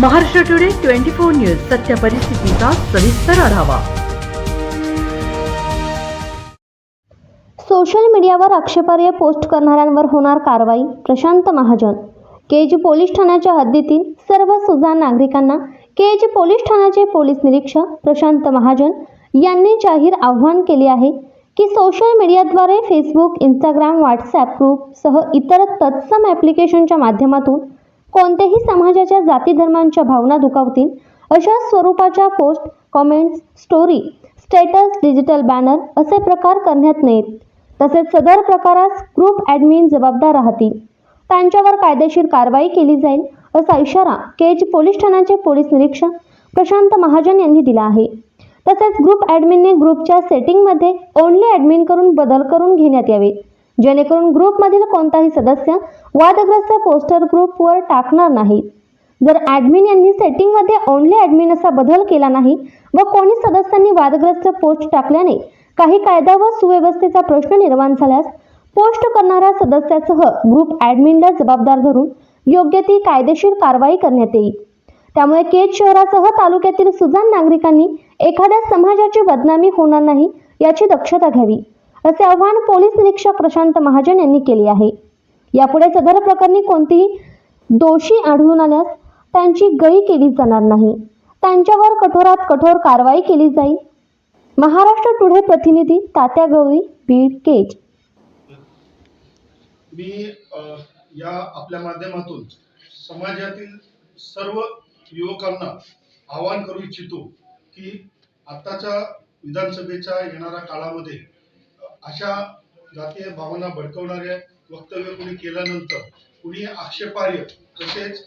Maharashtra today twenty four news सत्य परिस्थितीचा सविस्तर आढावा. सोशल मीडियावर आक्षेपार्ह पोस्ट करणाऱ्यांवर होणार कारवाई प्रशांत महाजन. केज पोलीस ठाण्याच्या हद्दीतील सर्व सुजाण नागरिकांना केज पोलीस ठाण्याचे पोलीस निरीक्षक प्रशांत महाजन यांनी जाहीर आव्हान केले आहे की सोशल मीडियाद्वारे फेसबुक इंस्टाग्राम व्हॉट्सॲप ग्रुपसह इतर तत्सम ॲप्लिकेशनच्या माध्यमातून कोणत्याही समाजाच्या जाती धर्मांच्या भावना दुखावतील अशा स्वरूपाच्या post comments story status digital banner असे प्रकार करण्यात नाहीत. तसेच सदर प्रकारास ग्रुप ॲडमिन जबाबदार राहतील. त्यांच्यावर कायदेशीर कारवाई केली जाईल असा इशारा केज पोलीस ठाण्याचे पोलीस निरीक्षक प्रशांत महाजन यांनी दिला आहे. तसेच ग्रुप ॲडमिनने ग्रुपच्या सेटिंगमध्ये ओनली ॲडमिन करून बदल करून घेण्यात यावेत जेणेकरून ग्रुपमधील कोणताही सदस्य वादग्रस्त पोस्टर ग्रुपवर टाकणार नाहीत जर ॲडमिन यांनी सेटिंगमध्ये ओनली ॲडमिन असा बदल केला नाही व कोणी सदस्यांनी वादग्रस्त पोस्ट टाकल्याने काही कायदा व सुव्यवस्थेचा प्रश्न निर्माण झाल्यास पोस्ट करणाऱ्या सदस्यासह ग्रुप ॲडमिनला जबाबदार धरून योग्य ती कायदेशीर कारवाई करण्यात येईल. त्यामुळे केज शहरासह तालुक्यातील सुजाण नागरिकांनी एखाद्या समाजाची बदनामी होणार नाही याची दक्षता घ्यावी असे आवाहन पोलीस निरीक्षक प्रशांत महाजन यांनी केले आहे. यापुढे सदर प्रकरणी कोणतीही दोषी आढळून आल्यास त्यांची गळी केली जाणार नाही. त्यांच्यावर कठोरात कठोर कारवाई केली जाईल. महाराष्ट्र टुडे प्रतिनिधी तात्या गवळी बीड केज. मी या आपल्या माध्यमातून समाजातील सर्व युवकांना आवाहन करू इच्छितो की आत्ताच्या विधानसभेच्या येणाऱ्या काळामध्ये अशा जातीय भावना भडकवणाऱ्या वक्तव्य कोणी केल्यानंतर कुणी आक्षेपार्ह तसेच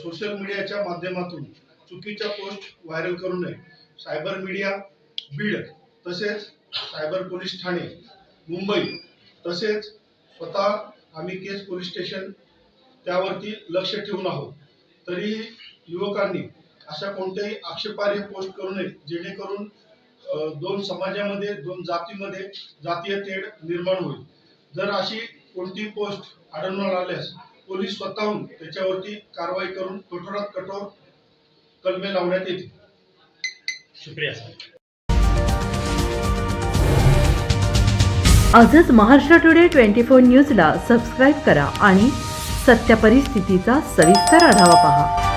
सोशल मीडियाच्या माध्यमातून चुकीच्या पोस्ट व्हायरल करू नये. सायबर मीडिया बीड तसेच सायबर पोलीस ठाणे मुंबई तसेच स्वतः आम्ही केस पोलीस स्टेशन त्यावरती लक्ष ठेवून आहोत. तरीही युवकांनी अशा कोणत्याही आक्षेपार्ह पोस्ट करू नये जेणेकरून दोन समाजामध्ये दोन जातीमध्ये जातीय तेढ निर्माण होईल. जर अशी कोणती पोस्ट आढळून आल्यास पोलीस स्वतःहून त्याच्यावरती कारवाई करून कठोरात कठोर कलमे लावण्यात येतील. शुक्रिया आजच महाराष्ट्र टुडे ट्वेंटी फोर न्यूजला सबस्क्राईब करा आणि सत्य परिस्थितीचा सविस्तर आढावा पहा.